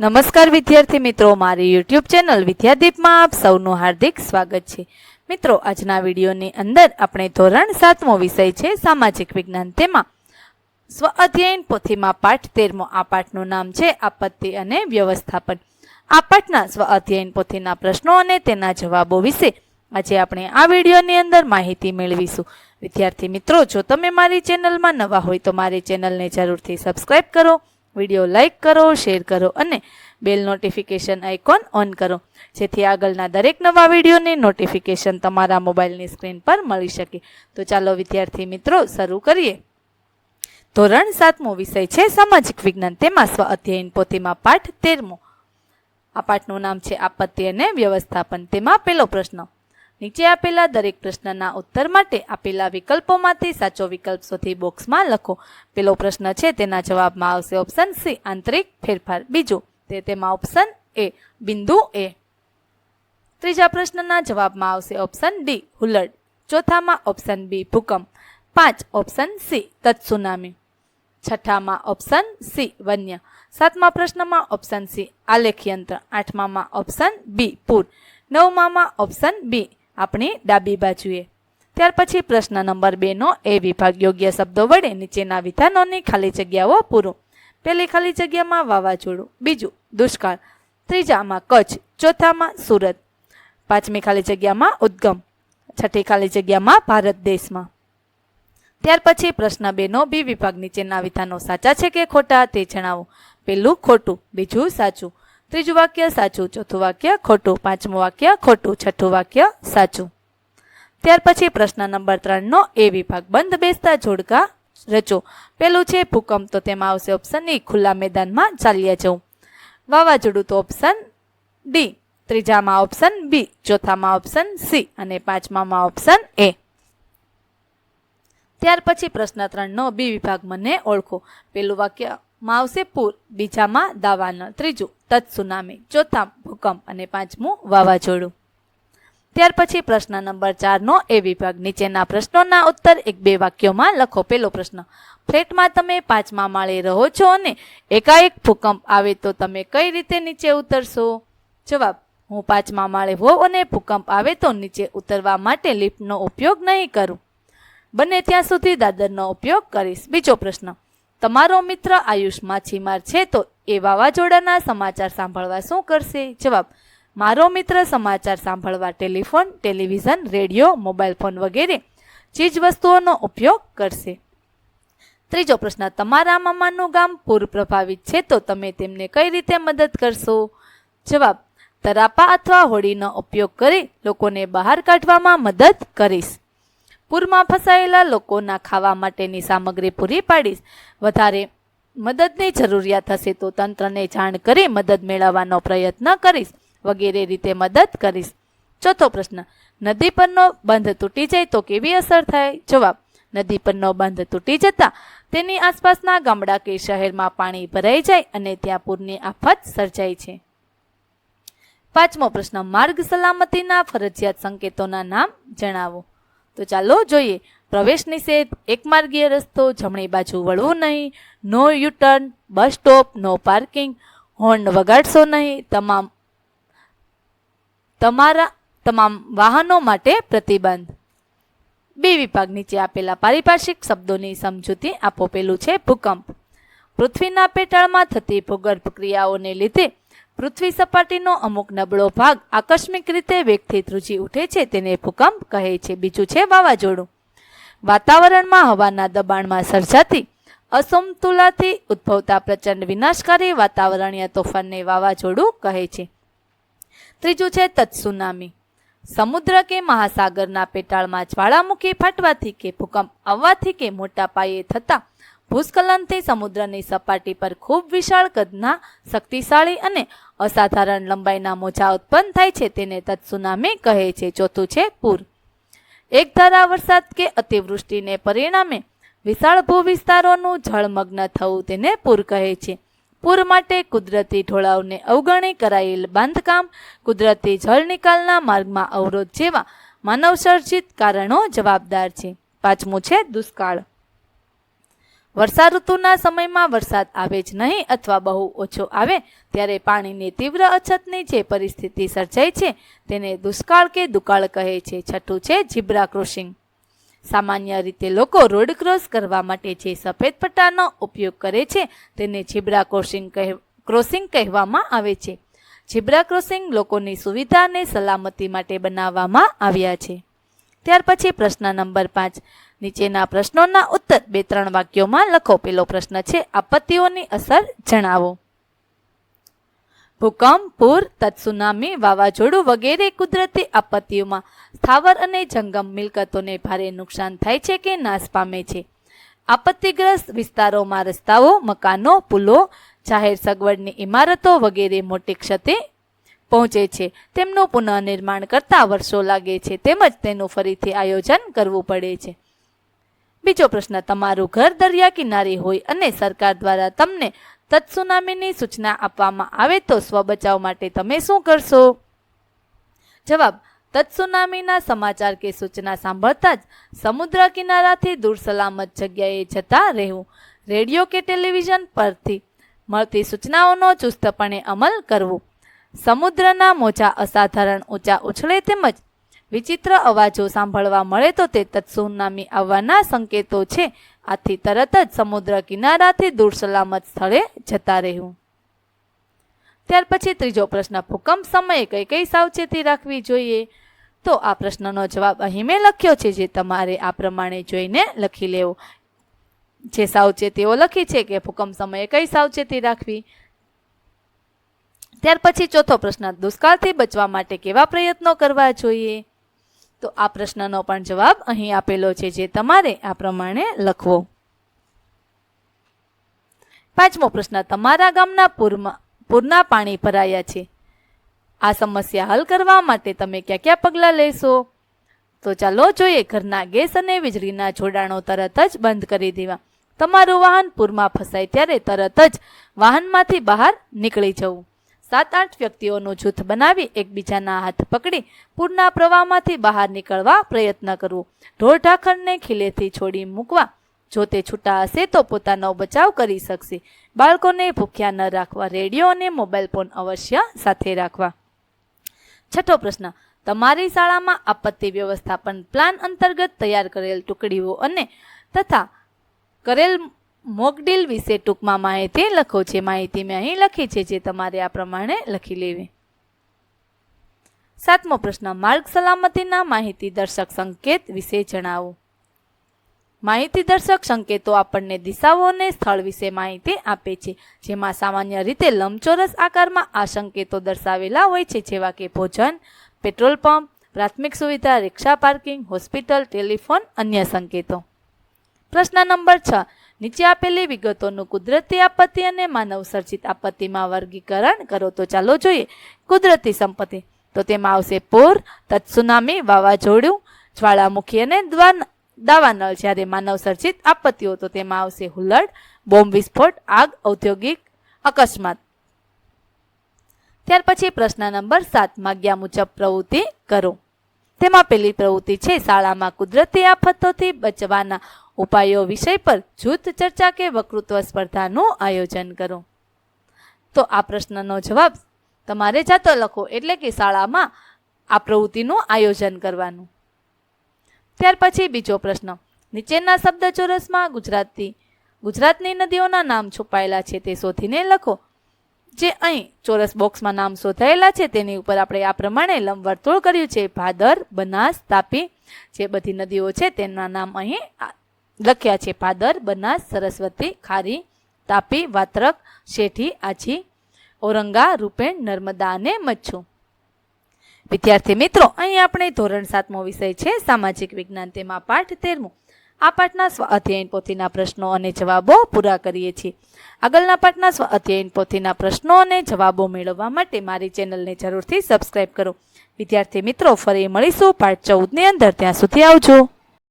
નમસ્કાર વિદ્યાર્થી મિત્રો, મારી યુટ્યુબ ચેનલ વિદ્યાદીપમાં આપ સૌનું હાર્દિક સ્વાગત છે. મિત્રો, આજના વિડીયોની અંદર આપણે ધોરણ સાતમો વિષય છે, સામાજિક વિજ્ઞાન. તેમાં સ્વ અધ્યયન, પોથીમાં પાઠ, તેરમો આ પાઠનું નામ છે, આપત્તિ અને વ્યવસ્થાપન. આ પાઠના સ્વ અધ્યયન, પોથીના પ્રશ્નો અને તેના જવાબો વિશે આજે આપણે આ વિડીયોની અંદર માહિતી મેળવીશું. વિદ્યાર્થી મિત્રો, જો તમે મારી ચેનલમાં નવા હોય તો મારી ચેનલને જરૂરથી સબસ્ક્રાઈબ કરો વીડિયો લાઇક કરો, શેર કરો અને બેલ નોટિફિકેશન આઇકોન ઓન કરો. જેથી આગળના દરેક નવા વિડીયોની નોટિફિકેશન તમારા મોબાઈલની સ્ક્રીન પર મળી શકે. તો ચાલો, વિદ્યાર્થી મિત્રો, શરૂ કરીએ. ધોરણ સાતમો વિષય છે, સામાજિક વિજ્ઞાન. તેમાં સ્વ અધ્યયન, પોથીમાં પાઠ, તેરમો. આ પાઠનું નામ છે, આપત્તિ અને વ્યવસ્થાપન. તેમાં પહેલો પ્રશ્ન નીચે આપેલા દરેક પ્રશ્નના ઉત્તર માટે આપેલા વિકલ્પોમાંથી સાચો વિકલ્પ શોધી બોક્સમાં લખો. પેલો પ્રશ્ન છે, તેના જવાબમાં આવશે ઓપ્શન સી, આંતરિક ફેરફાર. બીજું, તે તેમાં ઓપ્શન એ, બિંદુ એ. ત્રીજા પ્રશ્નના જવાબમાં આવશે ઓપ્શન ડી, હુલડ. ચોથામાં ઓપ્શન બી, ભૂકંપ. પાંચ, ઓપ્શન સી, તત્સુનામી. છઠ્ઠામાં ઓપ્શન સી, વન્ય. સાતમા પ્રશ્નમાં ઓપ્શન સી આલેખ યંત્ર આઠમામાં ઓપ્શન બી, પૂર. નવમામાં ઓપ્શન બી આપણી ડાબી બાજુએ. ત્યાર પછી પ્રશ્ન નંબર બેનો એ વિભાગ યોગ્ય શબ્દો વડે નીચેના વિધાનોની ખાલી જગ્યાઓ પૂરો. પહેલી ખાલી જગ્યામાં વાવાઝોડું, બીજું દુષ્કાળ, ત્રીજામાં કચ્છ, ચોથામાં સુરત. પાંચમી ખાલી જગ્યામાં ઉદ્ગમ, છઠ્ઠી ખાલી જગ્યામાં ભારત દેશમાં. ત્યાર પછી પ્રશ્ન બેનો બી વિભાગ નીચેના વિધાનો સાચા છે કે ખોટા તે જણાવો. પહેલું ખોટું, બીજું સાચું. ત્રીજું વાક્ય સાચું, ચોથું વાક્ય ખોટું, પાંચમું વાક્ય ખોટું, છઠ્ઠું વાક્ય સાચું. ત્યાર પછી પ્રશ્ન નંબર ત્રણનો, એ વિભાગ બંધ, બેસતા જોડકા રચો. પેલું છે, ભૂકંપ. તો તેમાં આવશે ઓપ્શન ઈ ખુલ્લા મેદાનમાં ચાલ્યા જવું. વાવાઝોડું તો ઓપ્શન ડી ત્રીજામાં ઓપ્શન બી ચોથામાં ઓપ્શન સી અને પાંચમામાં ઓપ્શન એ ત્યાર પછી પ્રશ્ન ત્રણનો, બી વિભાગ મને ઓળખો. પેલું વાક્યમાં પૂર બીજામાં દાવાનળ, ત્રીજું તત્સુનામી, ચોથા ભૂકંપ અને પાંચમું વાવાઝોડું. ત્યાર પછી પ્રશ્ન નંબર ચારનો એ વિભાગ. નીચેના પ્રશ્નોના ઉત્તર એક બે વાક્યોમાં લખો. પેલો પ્રશ્ન, ફ્લેટમાં તમે પાંચમા માળે રહો છો અને એકાએક ભૂકંપ આવે તો તમે કઈ રીતે નીચે ઉતરશો? જવાબ, હું પાંચમા માળે હોઉં અને ભૂકંપ આવે તો નીચે ઉતરવા માટે લિફ્ટનો ઉપયોગ નહીં કરું. બને ત્યાં સુધી દાદરનો ઉપયોગ કરીશ. બીજો પ્રશ્ન તમારો મિત્ર આયુષ માછીમાર છે તો એ વાવાઝોડાના સમાચાર સાંભળવા શું કરશે? જવાબ, મારો મિત્ર સમાચાર સાંભળવા telephone, television, radio, mobile phone વગેરે ચીજ વસ્તુઓનો ઉપયોગ કરશે. ત્રીજો પ્રશ્ન, તમારા મામાનું ગામ પૂર પ્રભાવિત છે તો તમે તેમને કઈ રીતે મદદ કરશો? જવાબ, તરાપા અથવા હોડીનો ઉપયોગ કરી લોકોને બહાર કાઢવામાં મદદ કરીશ. પૂરમાં ફસાયેલા લોકોના ખાવા માટેની સામગ્રી પૂરી પાડીશ. વધારે મદદની જરૂરિયાત હશે તો તંત્રને જાણ કરી મદદ મેળવવાનો પ્રયત્ન કરીશ. વગેરે રીતે મદદ કરીશ. ચોથો પ્રશ્ન, નદી પરનો બંધ તૂટી જાય તો કેવી અસર થાય? જવાબ, નદી પરનો બંધ તૂટી જતા તેની આસપાસના ગામડા કે શહેરમાં પાણી ભરાઈ જાય અને ત્યાં પૂરની આફત સર્જાય છે. પાંચમો પ્રશ્ન, માર્ગ સલામતીના ફરજિયાત સંકેતોના નામ જણાવો. તો ચાલો જોઈએ. પ્રવેશ નિષેધ એકમાર્ગીય રસ્તો, જમણી બાજુ વળવું નહીં, no U-turn, bus stop, no parking, horn વગાડશો નહીં, તમામ, તમારા, તમામ વાહનો માટે પ્રતિબંધ. બે વિભાગ નીચે આપેલા પારિભાષિક શબ્દોની સમજૂતી આપો. પેલું છે ભૂકંપ. પૃથ્વીના પેટાળમાં થતી ભૂગર્ભ ક્રિયાઓને લીધે પૃથ્વી સપાટીનો અમુક નબળો ભાગ આકસ્મિક રીતે વેગથી ધ્રુજી ઉઠે છે, તેને ભૂકંપ કહે છે. બીજું છે વાવાઝોડું. વાતાવરણમાં હવાના દબાણમાં સર્જાતી, અસમતુલાથી ઉદ્ભવતા પ્રચંડ વિનાશકારી વાતાવરણીય તોફાનને વાવાઝોડું કહે છે. ત્રીજું છે તત્સુનામી. સમુદ્ર કે મહાસાગરના પેટાળમાં જ્વાળામુખી ફાટવાથી કે ભૂકંપ આવવાથી કે મોટા પાયે થતા ભૂસ્ખલનથી સમુદ્રની સપાટી પર ખૂબ વિશાળ કદના શક્તિશાળી અને અસાધારણ લંબાઈના મોજા ઉત્પન્ન થાય છે તેને તત્સુનામી કહે છે. ચોથું છે પૂર. એક ધારા વરસાદ કે અતિવૃષ્ટિને પરિણામે વિશાળ ભૂ વિસ્તારોનું જળમગ્ન થવું તેને પૂર કહે છે. પૂર માટે કુદરતી ઢોળાવને અવગણી કરાયેલ બાંધકામ, કુદરતી જળ નિકાલના માર્ગમાં અવરોધ જેવા માનવસર્જિત કારણો જવાબદાર છે. પાંચમું છે દુષ્કાળ. વર્ષા ઋતુના સમયમાં વરસાદ આવે જ નહીં અથવા બહુ ઓછો આવે, ત્યારે પાણીની તીવ્ર અછતની જે પરિસ્થિતિ સર્જાય છે, તેને દુષ્કાળ કે દુકાળ કહે છે. છઠ્ઠું છે જીબ્રા ક્રોસિંગ સામાન્ય રીતે લોકો રોડ ક્રોસ કરવા માટે જે સફેદ પટ્ટાનો ઉપયોગ કરે છે, તેને જીબ્રા ક્રોસિંગ કહે ક્રોસિંગ કહેવામાં આવે છે. જીબ્રા ક્રોસિંગ લોકોની સુવિધા અને સલામતી માટે બનાવવામાં આવ્યા છે. ત્યાર પછી પ્રશ્ન નંબર પાંચ. નીચેના પ્રશ્નોના ઉત્તર બે ત્રણ વાક્યોમાં લખો પેલો પ્રશ્ન છે. આપત્તિઓની અસર જણાવો. ભૂકંપ, પૂર, તત્સુનામી, વાવાઝોડું વગેરે કુદરતી આપત્તિઓમાં સ્થાવર અને જંગમ મિલકતોને ભારે નુકસાન થાય છે કે નાશ પામે છે. આપત્તિગ્રસ્ત વિસ્તારોમાં રસ્તાઓ, મકાનો, પુલો, જાહેર સગવડની ઇમારતો વગેરે મોટી ક્ષતિ પહોંચે છે. તેમનું પુનઃનિર્માણ કરતા વર્ષો લાગે છે. તેમજ તેનું ફરીથી આયોજન કરવું પડે છે. બીજો પ્રશ્ન, તમારું ઘર દરિયા કિનારે હોય અને સરકાર દ્વારા તમને તત્સુનામીની સૂચના આપવામાં આવે તો સ્વબચાવ માટે તમે શું કરશો? જવાબ, તત્સુનામીના સમાચાર કે સૂચના સાંભળતા જ સમુદ્ર કિનારાથી દૂર સલામત જગ્યાએ જતા રહેવું, રેડિયો કે ટેલિવિઝન પરથી મળતી સૂચનાઓનો ચુસ્તપણે અમલ કરવો, સમુદ્રના મોજા અસાધારણ ઊંચા ઉછળે તેમજ વિચિત્ર અવાજો સાંભળવા મળે તો તે તત્સુનામી આવવાના સંકેતો છે. આથી તરત જ સમુદ્ર કિનારાથી દૂર સલામત સ્થળે જતા રહેવું. ત્યાર પછી ત્રીજો પ્રશ્ન, ભૂકંપ સમયે કઈ કઈ સાવચેતી રાખવી જોઈએ? તો આ પ્રશ્નનો જવાબ અહીં મેં લખ્યો છે, જે તમારે આ પ્રમાણે જોઈને લખી લેવો. જે સાવચેતીઓ લખી છે કે ભૂકંપ સમયે કઈ સાવચેતી રાખવી? ત્યાર પછી ચોથો પ્રશ્ન, દુષ્કાળથી બચવા માટે કેવા પ્રયત્નો કરવા જોઈએ? તો આ પ્રશ્નનો પણ જવાબ અહીં આપેલો છે, જે તમારે આ પ્રમાણે લખવો. પાંચમો પ્રશ્ન, તમારા ગામના પૂરમાં, પૂરના પાણી ભરાયા છે. આ સમસ્યા હલ કરવા માટે તમે ક્યાં ક્યાં પગલાં લેશો? તો ચાલો જોઈએ, ઘરના ગેસ અને વીજળીના જોડાણો તરત જ બંધ કરી દેવા. તમારું વાહન પૂરમાં ફસાય ત્યારે તરત જ વાહનમાંથી બહાર નીકળી જવું. સાત આઠ વ્યક્તિઓનું જૂથ બનાવી એકબીજાના હાથ પકડી પૂરના પ્રવાહમાંથી બહાર નીકળવા પ્રયત્ન કરવો ઢોર ઢાંખરને ખીલેથી છોડી મૂકવા. જો તે છૂટા હશે તો પોતાનો બચાવ કરી શકશે. બાળકોને ભૂખ્યા ન રાખવા, રેડિયો અને મોબાઈલ ફોન અવશ્ય સાથે રાખવા. છઠ્ઠો પ્રશ્ન. તમારી શાળામાં આપત્તિ વ્યવસ્થાપન પ્લાન અંતર્ગત તૈયાર કરેલ ટુકડીઓ અને તથા કરેલ મોકડીલ વિશે ટૂંકમાં માહિતી લખો છે માહિતી મેં અહીં લખી છે, જે તમારે આ પ્રમાણે લખી લેવી. સાતમો પ્રશ્ન, માર્ગ સલામતીના માહિતી દર્શક સંકેત વિશે જણાવો. માહિતી દર્શક સંકેતો આપણને દિશાઓ અને સ્થળ વિશે માહિતી આપે છે, જેમાં સામાન્ય રીતે લંબચોરસ આકારમાં આ સંકેતો દર્શાવેલા હોય છે, જેવા કે ભોજન, પેટ્રોલ પંપ, પ્રાથમિક સુવિધા, રિક્ષા પાર્કિંગ, હોસ્પિટલ, ટેલિફોન, અન્ય સંકેતો. પ્રશ્ન નંબર છ નીચે આપેલી વિગતોનું કુદરતી આપત્તિ અને માનવ સર્જિત આપત્તિમાં વર્ગીકરણ કરો તો ચાલો જોઈએ કુદરતી સંપત્તિ. તો તેમાં આવશે પૂર, તત્સુનામી, વાવાઝોડું, જ્વાળામુખી અને દ્વાર દાવાનળ. જ્યારે માનવ સર્જિત આપત્તિઓ, તો તેમાં આવશે હુલ્લડ બોમ્બ વિસ્ફોટ, આગ, ઔદ્યોગિક અકસ્માત. ત્યાર પછી પ્રશ્ન નંબર સાત, માગ્યા મુજબ પ્રવૃત્તિ કરો. તેમાં પેલી પ્રવૃત્તિ છે, શાળામાં કુદરતી આફતોથી બચવાના ઉપાયો વિષય પર જૂથ ચર્ચા કે વક્તૃત્વ સ્પર્ધાનું આયોજન કરો. તો આ પ્રશ્નનો જવાબ તમારે જાતો લખો, એટલે કે શાળામાં આ પ્રવૃત્તિનું આયોજન કરવાનું. ત્યાર પછી બીજો પ્રશ્ન. નીચેના શબ્દ ચોરસમાં ગુજરાતી, ગુજરાતની નદીઓના નામ છુપાયેલા છે તે શોધીને લખો. જે અહીં ચોરસ બોક્સમાં નામ શોધાયેલા છે, તેની ઉપર આપણે આ પ્રમાણે લંબવર્તુળ કર્યું છે. ભાદર, બનાસ, તાપી જે બધી નદીઓ છે, તેના નામ અહીં લખ્યા છે. ભાદર, બનાસ, સરસ્વતી, ખારી, તાપી, વાત્રક, શેઠી, આછી ઓરંગા રૂપેણ, નર્મદા અને મચ્છુ. વિદ્યાર્થી મિત્રો, અહીં આપણે ધોરણ સાતમો વિષય છે, સામાજિક વિજ્ઞાન તેમાં પાઠ તેરમું. આ પાઠના સ્વ અધ્યયન પોથીના પ્રશ્નો અને જવાબો પૂરા કરીએ છીએ. આગળના પાઠના સ્વ અધ્યયન પોથીના પ્રશ્નો અને જવાબો મેળવવા માટે મારી ચેનલને જરૂરથી સબસ્ક્રાઈબ કરો. વિદ્યાર્થી મિત્રો, ફરી મળીશું પાઠ ચૌદની અંદર. ત્યાં સુધી આવજો.